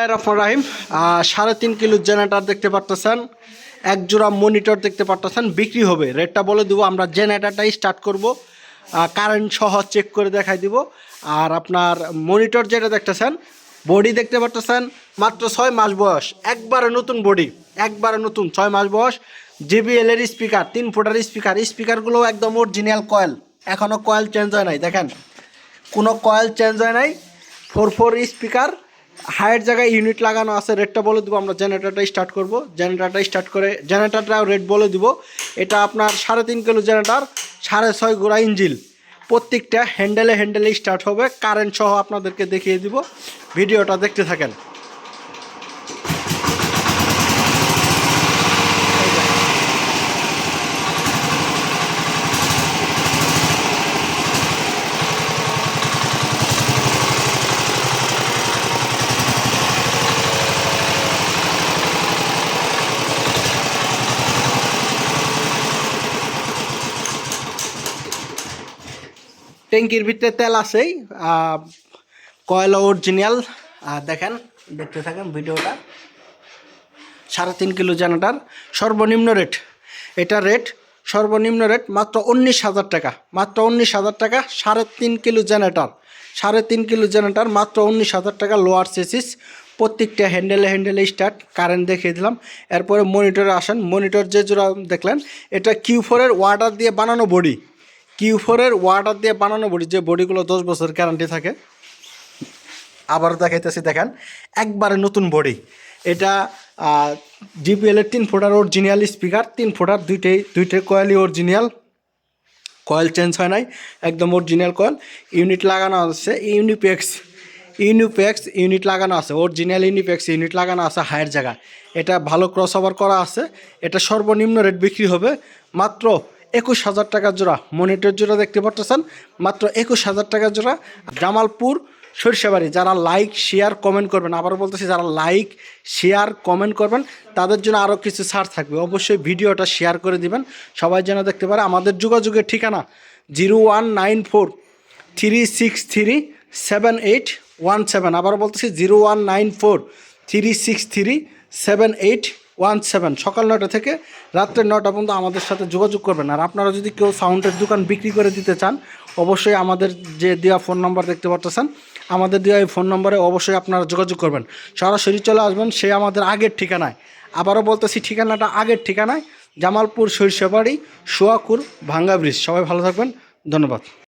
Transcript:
রহমান রাহিম সাড়ে তিন kilo generator দেখতে পারতেছেন, এক জোড়া মনিটর দেখতে পারতেছেন, বিক্রি হবে। রেটটা বলে দেবো, আমরা জেনারেটারটাই স্টার্ট করব কারেন্ট সহ চেক করে দেখাই দিব। আর আপনার মনিটর যেটা দেখতেছেন বডি দেখতে পারতেছেন, মাত্র ছয় মাস বয়স, একবারে নতুন বডি একবারে নতুন, ছয় মাস বয়স JBL এর স্পিকার তিন ফুটার স্পিকার স্পিকারগুলো একদম অরিজিনাল কয়েল এখনও কয়েল চেঞ্জ হয় নাই, দেখেন, কোনো কয়েল চেঞ্জ হয় নাই ফোর ফোর স্পিকার হায়ের জায়গায় ইউনিট লাগানো আছে রেডটা বলে দেবো, আমরা জেনারেটারটা স্টার্ট করব। জেনারেটারটা স্টার্ট করে জেনারেটারটাও রেড বলে দেবো। এটা আপনার সাড়ে তিন কিলো জেনারেটার সাড়ে ছয় গোড়া ইঞ্জিল। প্রত্যেকটা হ্যান্ডেলে হ্যান্ডেলে স্টার্ট হবে। কারেন্ট সহ আপনাদেরকে দেখিয়ে দিব। ভিডিওটা দেখতে থাকেন। ট্যাঙ্কির ভিতরে তেল আছেই কয়লা অরিজিনাল দেখেন, দেখতে থাকেন ভিডিওটা। সাড়ে তিন কিলো জেনারেটার সর্বনিম্ন রেট এটা রেট সর্বনিম্ন রেট মাত্র উনিশ হাজার টাকা। মাত্র উনিশ হাজার টাকা, সাড়ে তিন কিলো জেনারেটার সাড়ে তিন কিলো জেনারেটার মাত্র উনিশ হাজার টাকা লোয়ার সেসিস প্রত্যেকটা হ্যান্ডেলে হ্যান্ডেলে স্টার্ট কারেন্ট দেখিয়ে দিলাম। এরপরে মনিটরে আসেন। মনিটর যে জোড়া দেখলেন, এটা কিউ ফোরের ওয়াটার দিয়ে বানানো বডি কিউ ফোরের ওয়াটার দিয়ে বানানো বডি, যে বডিগুলো দশ বছর গ্যারান্টি থাকে। আবার দেখাইতেছি, দেখেন, একবারে নতুন বডি। এটা জিপিএল এর তিন ফোটার অরিজিনাল স্পিকার তিন ফুটার দুইটাই দুইটাই কয়েলই অরিজিনাল কয়েল চেঞ্জ হয় নাই, একদম অরিজিনাল কয়েল ইউনিট লাগানো আছে ইউনিপেক্স ইউনিপেক্স ইউনিট লাগানো আছে অরিজিনাল ইউনিপেক্স ইউনিট লাগানো আছে, হায়ার জায়গা এটা ভালো ক্রস ওভার করা আছে, এটা সর্বনিম্ন রেট বিক্রি হবে, মাত্র একুশ হাজার টাকা জোড়া মনিটর জোড়া দেখতে পাচ্ছেন মাত্র একুশ হাজার টাকা জোড়া জামালপুর সরিষাবাড়ি। যারা লাইক, শেয়ার, কমেন্ট করবেন, আবারও বলতেছি, যারা লাইক, শেয়ার, কমেন্ট করবেন, তাদের জন্য আরও কিছু ছাড় থাকবে। অবশ্যই ভিডিওটা শেয়ার করে দিবেন। সবাই যেন দেখতে পারে আমাদের যোগাযোগের ঠিকানা zero one nine four three six three seven eight one seven. আবার বলতেছি, zero one nine four three six three seven eight one seven, সকাল নয়টা থেকে রাত্রে নটা পর্যন্ত আমাদের সাথে যোগাযোগ করবেন। আর আপনারা যদি কেউ সাউন্ডের দোকান বিক্রি করে দিতে চান, অবশ্যই আমাদের যে দেওয়া ফোন নাম্বার দেখতে পারতেছেন, আমাদের দেওয়া এই ফোন নম্বরে অবশ্যই আপনারা যোগাযোগ করবেন। সরাসরি চলে আসবেন, সে আমাদের আগের ঠিকানায়। আবারও বলতেছি, ঠিকানাটা আগের ঠিকানায়, জামালপুর সরিষাবাড়ি, সোয়াকুর, ভাঙ্গা ব্রিজ। সবাই ভালো থাকবেন, ধন্যবাদ।